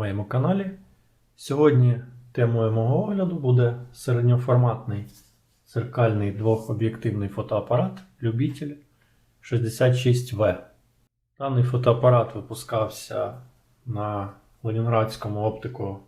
моєму каналі. Сьогодні темою мого огляду буде середньоформатний зеркальний двохоб'єктивний фотоапарат Любитель 66В. Даний фотоапарат випускався на Ленінградському оптико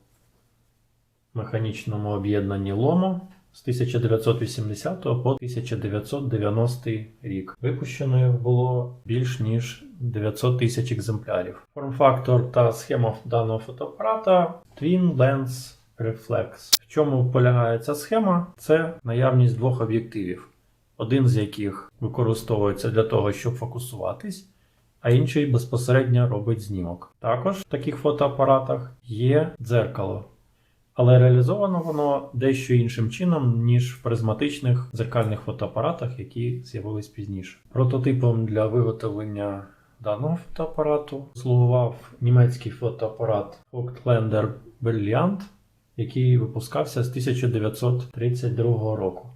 механічному об'єднанні Ломо з 1980 по 1990 рік. Випущено було більш ніж 900 тисяч екземплярів. Форм-фактор та схема даного фотоапарата Twin Lens Reflex. В чому полягає ця схема? Це наявність двох об'єктивів, один з яких використовується для того, щоб фокусуватись. А інший безпосередньо робить знімок. Також в таких фотоапаратах є дзеркало, але реалізовано воно дещо іншим чином, ніж в призматичних зеркальних фотоапаратах, які з'явились пізніше. Прототипом для виготовлення даного фотоапарату слугував німецький фотоапарат Voigtlander Brilliant, який випускався з 1932 року.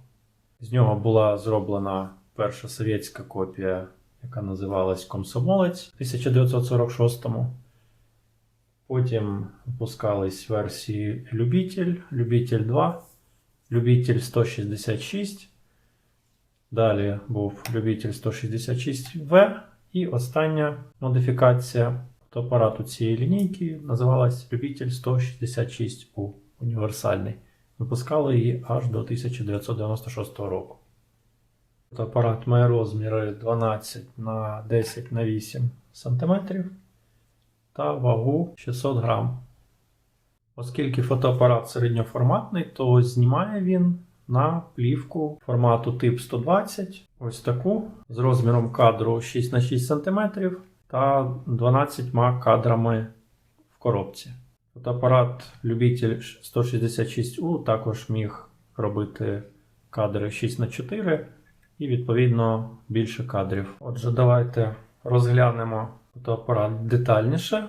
З нього була зроблена перша совєтська копія, яка називалась Комсомолець в 1946-му. Потім випускались версії Любитель, Любитель 2, Любитель 166. Далі був Любитель 166В. І остання модифікація фотоапарату цієї лінійки називалась Любитель 166У універсальний. Випускали її аж до 1996 року. Фотоапарат має розміри 12 на 10 на 8 см та вагу 600 грам. Оскільки фотоапарат середньоформатний, то знімає він на плівку формату тип 120, ось таку, з розміром кадру 6х6 см та 12 кадрами в коробці. Фотоапарат Любитель 166U також міг робити кадри 6х4 і, відповідно, більше кадрів. Отже, давайте розглянемо фотоапарат детальніше.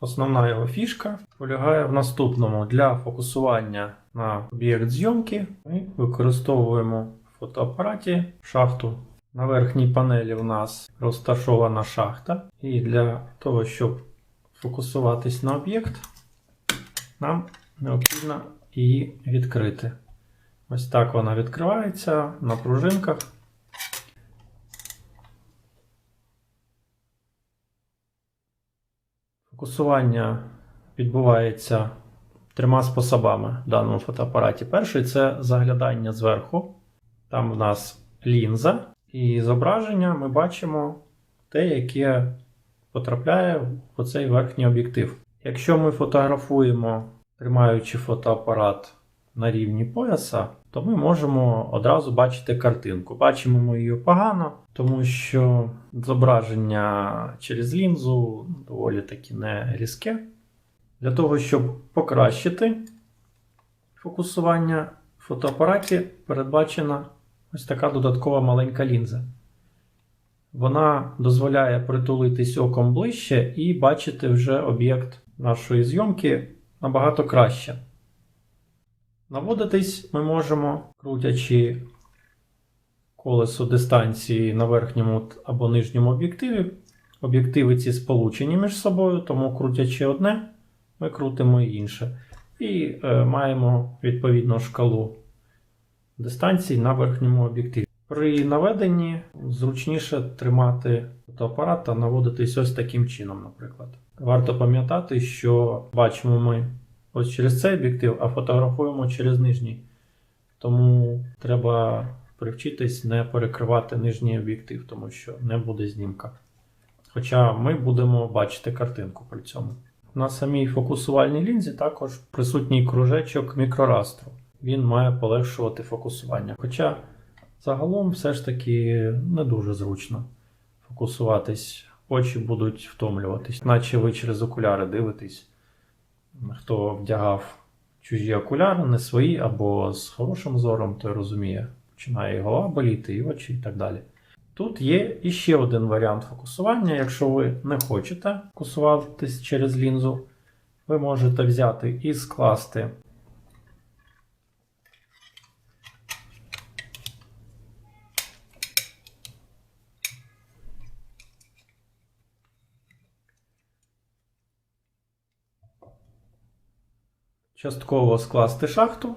Основна його фішка полягає в наступному: для фокусування на об'єкт зйомки ми використовуємо в фотоапараті шахту. На верхній панелі у нас розташована шахта, і для того, щоб фокусуватись на об'єкт, нам необхідно її відкрити. Ось так вона відкривається на пружинках. Фокусування відбувається трьома способами в даному фотоапараті. Перший це заглядання зверху. Там в нас лінза, і зображення ми бачимо те, яке потрапляє в оцей верхній об'єктив. Якщо ми фотографуємо, тримаючи фотоапарат на рівні пояса, то ми можемо одразу бачити картинку. Бачимо ми її погано, тому що зображення через лінзу доволі таки не різке. Для того, щоб покращити фокусування в фотоапараті, передбачена ось така додаткова маленька лінза. Вона дозволяє притулитись оком ближче і бачити вже об'єкт нашої зйомки набагато краще. Наводитись ми можемо, крутячи колесо дистанції на верхньому або нижньому об'єктиві. Об'єктиви ці сполучені між собою, тому крутячи одне, ми крутимо інше. І е, маємо відповідну шкалу дистанцій на верхньому об'єктиві. При наведенні зручніше тримати фотоапарат та наводитись ось таким чином, наприклад. Варто пам'ятати, що бачимо ми ось через цей об'єктив, а фотографуємо через нижній. Тому треба привчитись не перекривати нижній об'єктив, тому що не буде знімка. Хоча ми будемо бачити картинку при цьому. На самій фокусувальній лінзі також присутній кружечок мікрорастру. Він має полегшувати фокусування. Хоча загалом все ж таки не дуже зручно фокусуватись, очі будуть втомлюватись, наче ви через окуляри дивитесь хто вдягав чужі окуляри, не свої, або з хорошим зором, той розуміє, починає і голова боліти, і очі, і так далі. Тут є іще один варіант фокусування. Якщо ви не хочете фокусуватись через лінзу, ви можете взяти і скласти частково скласти шахту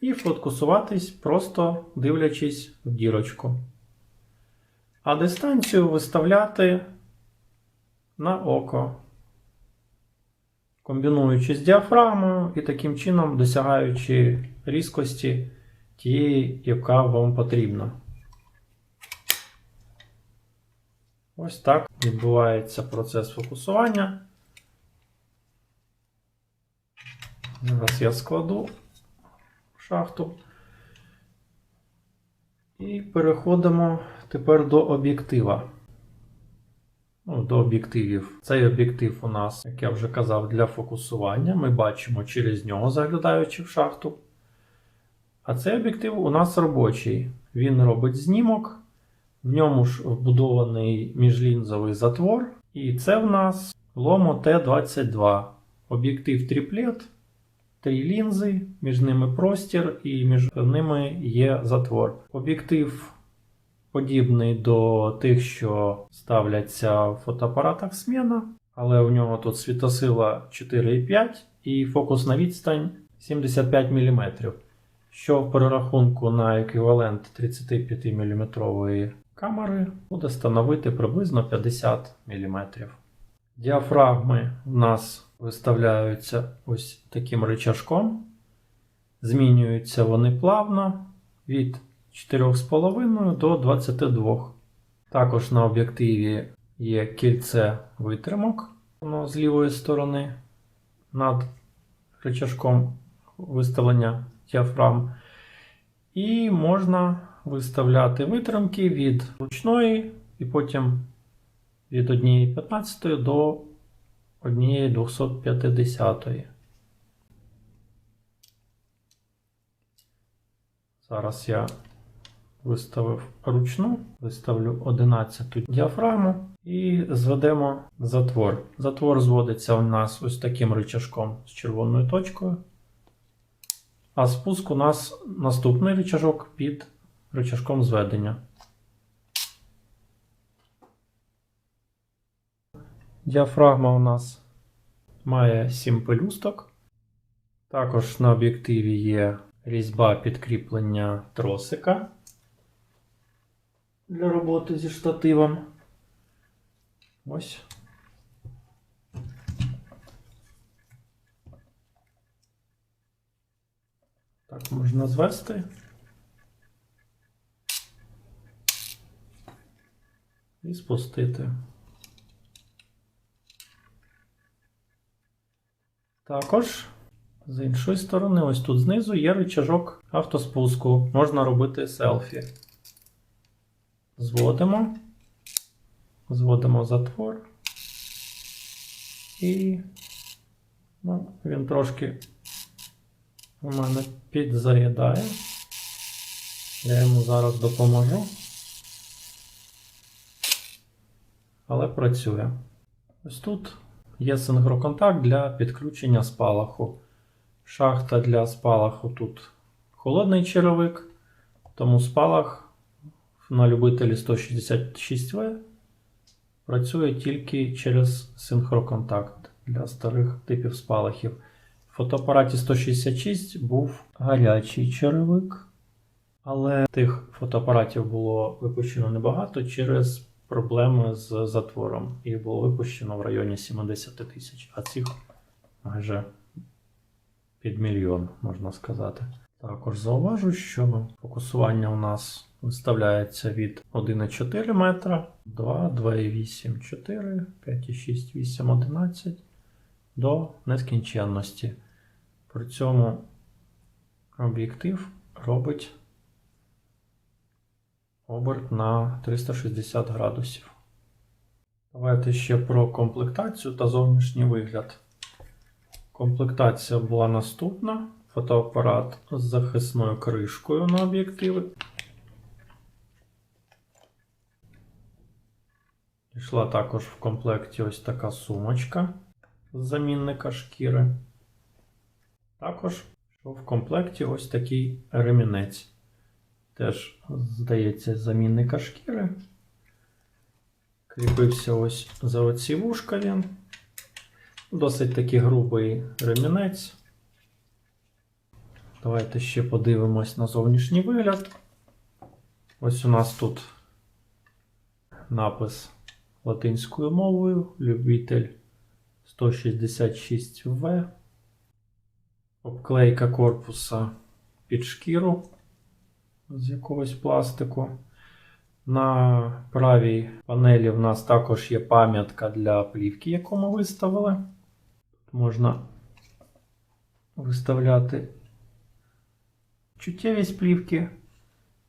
і фокусуватись, просто дивлячись в дірочку. А дистанцію виставляти на око, комбінуючи з діафрагмою і таким чином досягаючи різкості тієї, яка вам потрібна. Ось так відбувається процес фокусування. Зараз я складу шахту. І переходимо тепер до об'єктива. Ну, до об'єктивів. Цей об'єктив у нас, як я вже казав, для фокусування. Ми бачимо через нього, заглядаючи в шахту. А цей об'єктив у нас робочий. Він робить знімок, в ньому ж вбудований міжлінзовий затвор. І це в нас Lomo T22. Об'єктив тріплет, три лінзи, між ними простір і між ними є затвор. Об'єктив подібний до тих, що ставляться в фотоапаратах Смена, але у нього тут світосила 4,5 і фокусна відстань 75 мм, що в перерахунку на еквівалент 35 мм камери буде становити приблизно 50 мм. Діафрагми у нас виставляються ось таким рычажком. Змінюються вони плавно від 4,5 до 22. Також на об'єктиві є кільце витримок воно з лівої сторони над рычажком виставлення діафрагм. І можна виставляти витримки від ручної і потім від 1,15 до 1,250. Зараз я виставив ручну, виставлю 11 діафрагму і зведемо затвор. Затвор зводиться у нас ось таким рычажком з червоною точкою. А спуск у нас наступний рычажок під рычажком зведення. Діафрагма у нас має 7 пелюсток. Також на об'єктиві є різьба підкріплення тросика для роботи зі штативом. Ось. Так можна звести. І спустити. Також з іншої сторони, ось тут знизу є рычажок автоспуску. Можна робити селфі. Зводимо, зводимо затвор. І ну, він трошки у мене підзаїдає. Я йому зараз допоможу. Але працює. Ось тут є синхроконтакт для підключення спалаху. Шахта для спалаху тут холодний черевик, тому спалах на любителі 166В працює тільки через синхроконтакт для старих типів спалахів. В фотоапараті 166 був гарячий черевик, але тих фотоапаратів було випущено небагато через проблеми з затвором. Їх було випущено в районі 70 тисяч, а цих майже під мільйон, можна сказати. Також зауважу, що фокусування у нас виставляється від 1,4 метра, 2, 2,8, 4, 5,6, 8, 11 до нескінченності. При цьому об'єктив робить оберт на 360 градусів. Давайте ще про комплектацію та зовнішній вигляд. Комплектація була наступна. Фотоапарат з захисною кришкою на об'єктиви. Йшла також в комплекті ось така сумочка з замінника шкіри. Також в комплекті ось такий ремінець. Теж, здається, замінника шкіри. Кріпився ось за оці вушка він. Досить таки грубий ремінець. Давайте ще подивимось на зовнішній вигляд. Ось у нас тут напис латинською мовою. Любитель 166В. Обклейка корпуса під шкіру з якогось пластику. На правій панелі в нас також є пам'ятка для плівки, яку ми виставили. Тут можна виставляти чуттєвість плівки,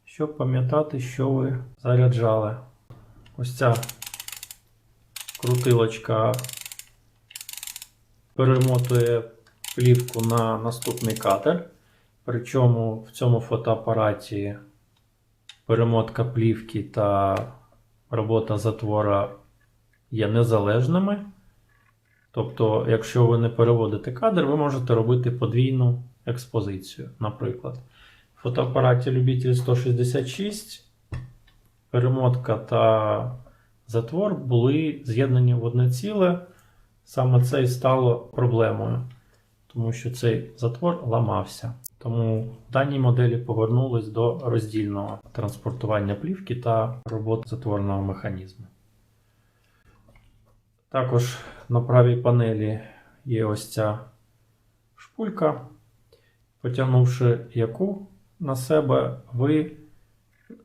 щоб пам'ятати, що ви заряджали. Ось ця крутилочка перемотує плівку на наступний кадр. Причому в цьому фотоапараті перемотка плівки та робота затвора є незалежними. Тобто, якщо ви не переводите кадр, ви можете робити подвійну експозицію. Наприклад, в фотоапараті Любитель 166 перемотка та затвор були з'єднані в одне ціле. Саме це і стало проблемою, тому що цей затвор ламався. Тому в даній моделі повернулись до роздільного транспортування плівки та роботи затворного механізму. Також на правій панелі є ось ця шпулька, потягнувши яку на себе, ви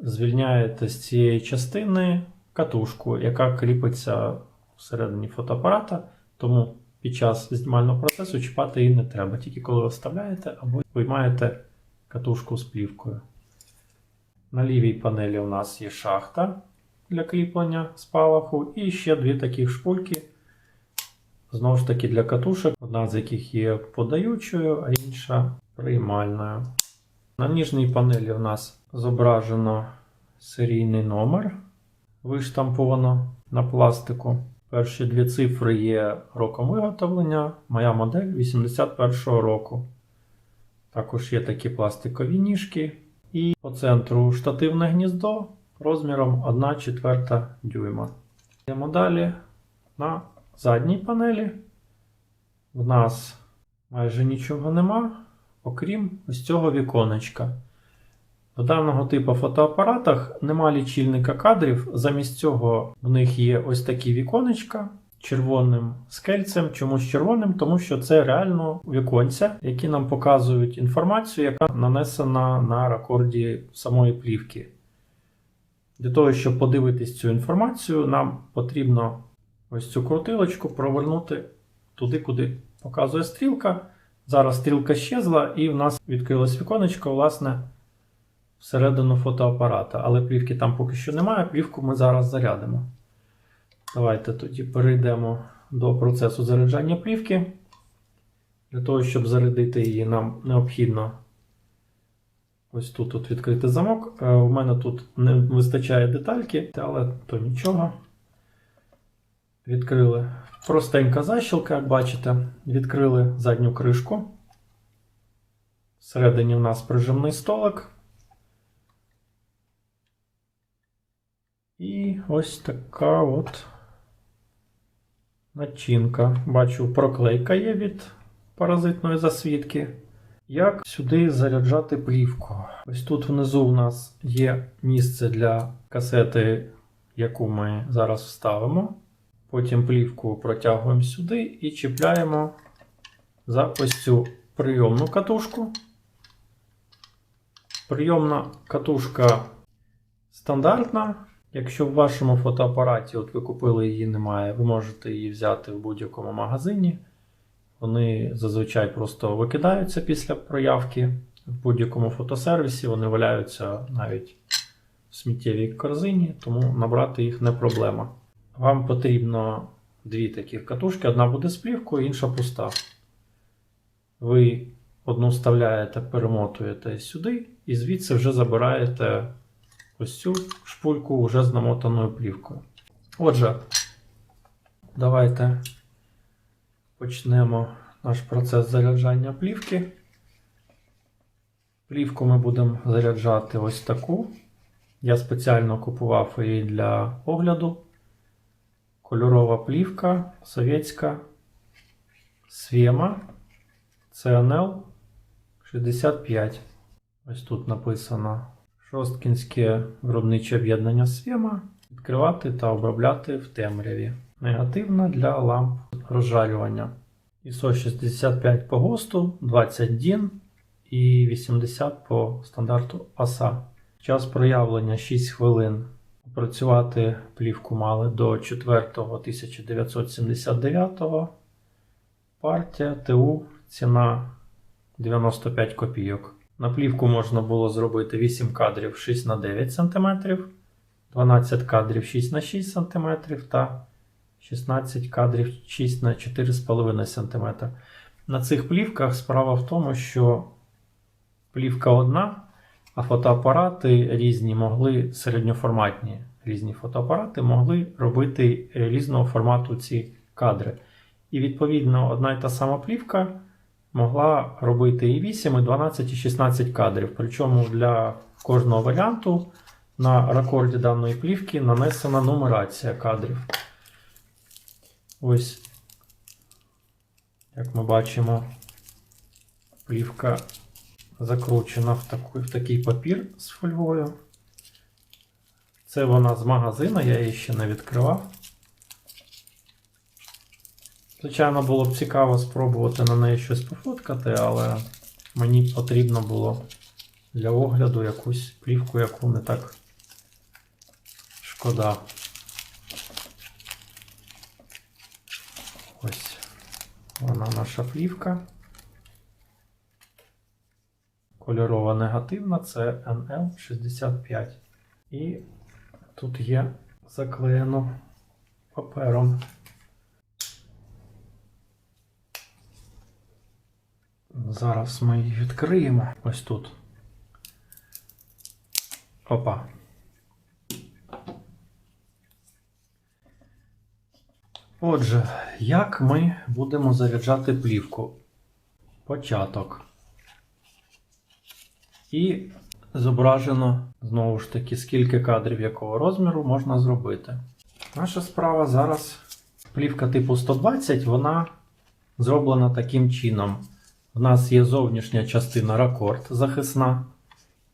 звільняєте з цієї частини катушку, яка кріпиться всередині фотоапарата. Тому під час знімального процесу чіпати її не треба, тільки коли ви вставляєте або виймаєте катушку з плівкою. На лівій панелі у нас є шахта для кріплення спалаху і ще дві таких шпульки. Знову ж таки для катушок, одна з яких є подаючою, а інша приймальною. На ніжній панелі у нас зображено серійний номер, виштамповано на пластику. Перші дві цифри є роком виготовлення. Моя модель 81-го року. Також є такі пластикові ніжки. І по центру штативне гніздо розміром 1 четверта дюйма. Йдемо далі на задній панелі. В нас майже нічого нема, окрім ось цього віконечка. В даного типу фотоапаратах нема лічильника кадрів. Замість цього в них є ось такі віконечка червоним скельцем. Чомусь червоним, тому що це реально віконця, які нам показують інформацію, яка нанесена на рекорді самої плівки. Для того, щоб подивитись цю інформацію, нам потрібно ось цю крутилочку провернути туди, куди показує стрілка. Зараз стрілка щезла, і в нас відкрилось віконечко, власне всередину фотоапарата, але плівки там поки що немає. Плівку ми зараз зарядимо. Давайте тоді перейдемо до процесу заряджання плівки. Для того, щоб зарядити її, нам необхідно ось тут от відкрити замок. Е, У мене тут не вистачає детальки, але то нічого. Відкрили простенька защілка, як бачите. Відкрили задню кришку. Всередині в нас прижимний столик. І ось така от начинка. Бачу, проклейка є від паразитної засвідки. Як сюди заряджати плівку? Ось тут внизу у нас є місце для касети, яку ми зараз вставимо. Потім плівку протягуємо сюди і чіпляємо за ось цю прийомну катушку. Прийомна катушка стандартна. Якщо в вашому фотоапараті от ви купили її немає, ви можете її взяти в будь-якому магазині. Вони зазвичай просто викидаються після проявки в будь-якому фотосервісі, вони валяються навіть в сміттєвій корзині, тому набрати їх не проблема. Вам потрібно дві таких катушки: одна буде з плівкою, інша пуста. Ви одну вставляєте, перемотуєте сюди, і звідси вже забираєте ось цю шпульку вже з намотаною плівкою. Отже, давайте почнемо наш процес заряджання плівки. Плівку ми будемо заряджати ось таку. Я спеціально купував її для огляду. Кольорова плівка совєтська Свема CNL 65. Ось тут написано Шосткінське виробниче об'єднання Свема. Відкривати та обробляти в темряві. Негативна для ламп розжарювання. ISO 65 по ГОСТу, 20 DIN і 80 по стандарту ASA. Час проявлення 6 хвилин. Опрацювати плівку мали до 4 1979 Партія ТУ ціна 95 копійок. На плівку можна було зробити 8 кадрів 6 на 9 см, 12 кадрів 6 на 6 см та 16 кадрів 6 на 4,5 см. На цих плівках справа в тому, що плівка одна, а фотоапарати різні могли середньоформатні різні фотоапарати могли робити різного формату ці кадри. І відповідно одна й та сама плівка могла робити і 8, і 12, і 16 кадрів. Причому для кожного варіанту на рекорді даної плівки нанесена нумерація кадрів. Ось, як ми бачимо, плівка закручена в, таку, в такий папір з фольгою. Це вона з магазину, я її ще не відкривав. Звичайно, було б цікаво спробувати на неї щось пофоткати, але мені потрібно було для огляду якусь плівку, яку не так шкода. Ось вона наша плівка. Кольорова негативна це NL65. І тут є заклеєно папером. Зараз ми її відкриємо. Ось тут. Опа. Отже, як ми будемо заряджати плівку? Початок. І зображено знову ж таки, скільки кадрів якого розміру можна зробити. Наша справа зараз плівка типу 120, вона зроблена таким чином. У нас є зовнішня частина ракорд захисна,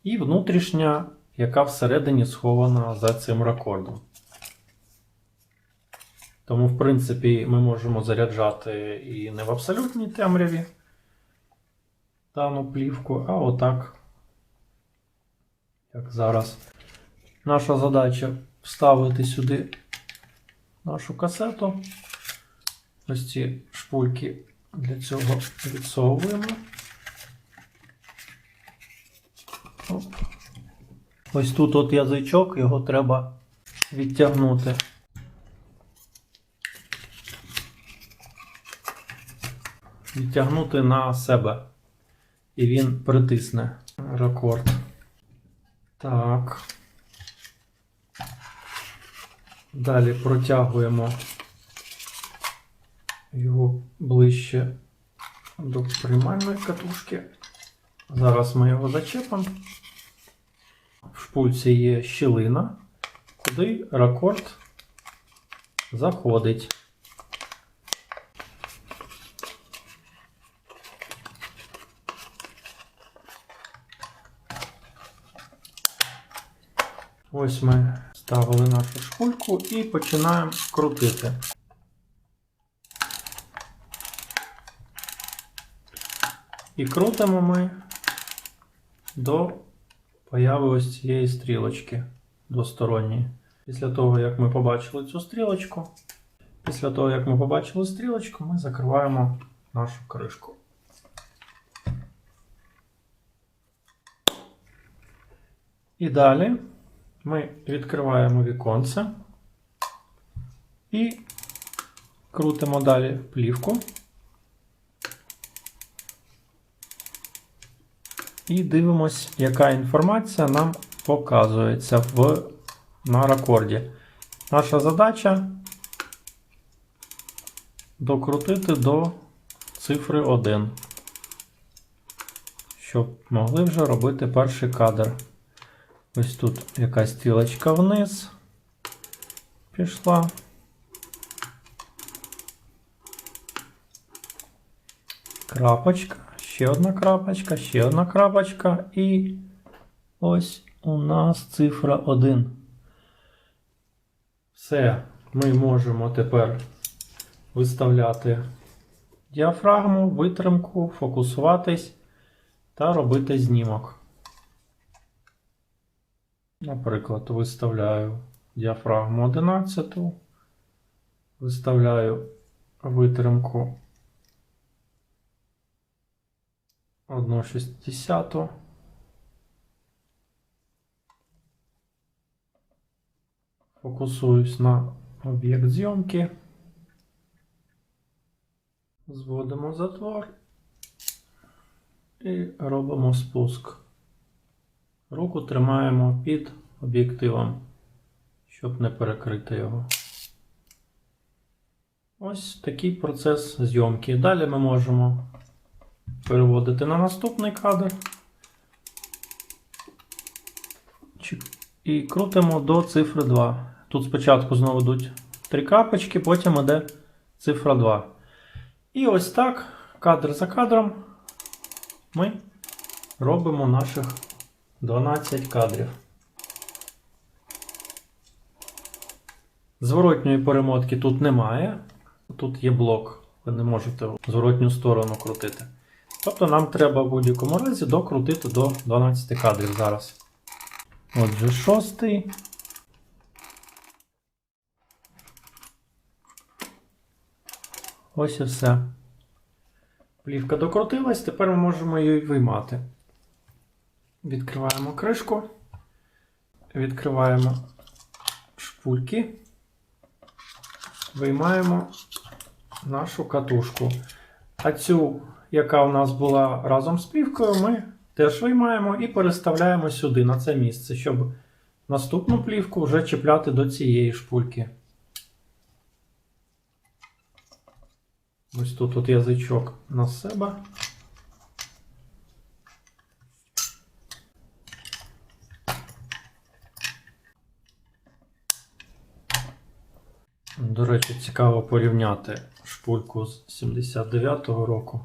і внутрішня, яка всередині схована за цим ракордом. Тому, в принципі, ми можемо заряджати і не в абсолютній темряві дану плівку, а отак, як зараз. Наша задача вставити сюди нашу касету. Ось ці шпульки для цього відсовуємо. Оп. Ось тут от язичок, його треба відтягнути. Відтягнути на себе. І він притисне рекорд. Так. Далі протягуємо його ближче до приймальної катушки. Зараз ми його зачепимо. В шпульці є щілина, куди ракорд заходить. Ось ми ставили нашу шпульку і починаємо крутити. І крутимо ми до появи ось цієї стрілочки двосторонньої. Після того, як ми побачили цю стрілочку, після того, як ми побачили стрілочку, ми закриваємо нашу кришку. І далі ми відкриваємо віконце і крутимо далі плівку. І дивимось, яка інформація нам показується в, на рекорді. Наша задача докрутити до цифри 1, щоб могли вже робити перший кадр. Ось тут якась стрілочка вниз пішла. Крапочка, ще одна крапочка, ще одна крапочка, і ось у нас цифра 1. Все, ми можемо тепер виставляти діафрагму, витримку, фокусуватись та робити знімок. Наприклад, виставляю діафрагму 11, виставляю витримку 1,60. Фокусуюсь на об'єкт зйомки. Зводимо затвор і робимо спуск. Руку тримаємо під об'єктивом, щоб не перекрити його. Ось такий процес зйомки. Далі ми можемо переводити на наступний кадр. І крутимо до цифри 2. Тут спочатку знову йдуть три крапочки, потім йде цифра 2. І ось так, кадр за кадром, ми робимо наших 12 кадрів. Зворотньої перемотки тут немає. Тут є блок. Ви не можете зворотню сторону крутити. Тобто нам треба в будь-якому разі докрутити до 12 кадрів зараз. Отже, шостий. Ось і все. Плівка докрутилась, тепер ми можемо її виймати. Відкриваємо кришку, відкриваємо шпульки, виймаємо нашу катушку. А цю, яка у нас була разом з плівкою, ми теж виймаємо і переставляємо сюди, на це місце, щоб наступну плівку вже чіпляти до цієї шпульки. Ось тут от язичок на себе. До речі, цікаво порівняти шпульку з 79-го року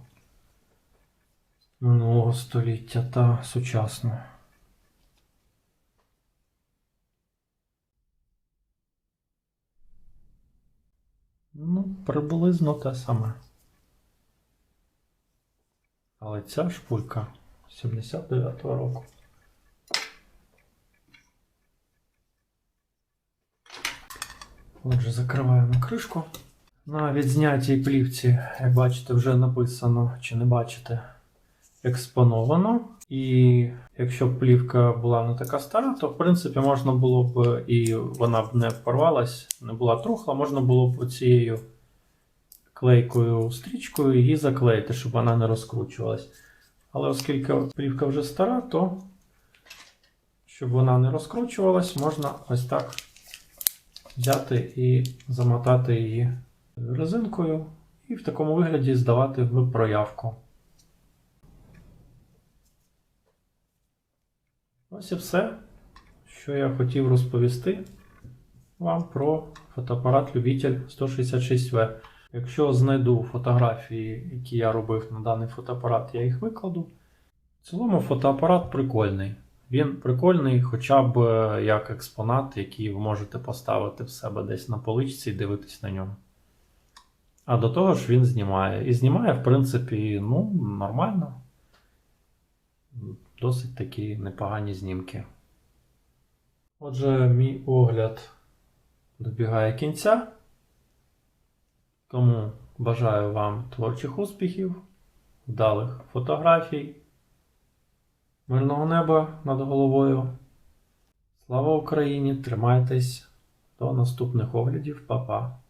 минулого століття та сучасну. Ну, приблизно те саме. Але ця шпулька 79-го року. Отже, закриваємо кришку. На відзнятій плівці, як бачите, вже написано, чи не бачите, експоновано. І якщо б плівка була не така стара, то в принципі можна було б і вона б не порвалась, не була трухла, можна було б оцією клейкою стрічкою її заклеїти, щоб вона не розкручувалась. Але оскільки плівка вже стара, то щоб вона не розкручувалась, можна ось так взяти і замотати її резинкою і в такому вигляді здавати в проявку. Ось і все, що я хотів розповісти вам про фотоапарат Любитель 166В. Якщо знайду фотографії, які я робив на даний фотоапарат, я їх викладу. В цілому фотоапарат прикольний. Він прикольний хоча б е, як експонат, який ви можете поставити в себе десь на поличці і дивитись на ньому. А до того ж він знімає. І знімає, в принципі, ну, нормально. Досить такі непогані знімки. Отже, мій огляд добігає кінця. Тому бажаю вам творчих успіхів, вдалих фотографій, мирного неба над головою. Слава Україні! Тримайтесь до наступних оглядів, Па-па!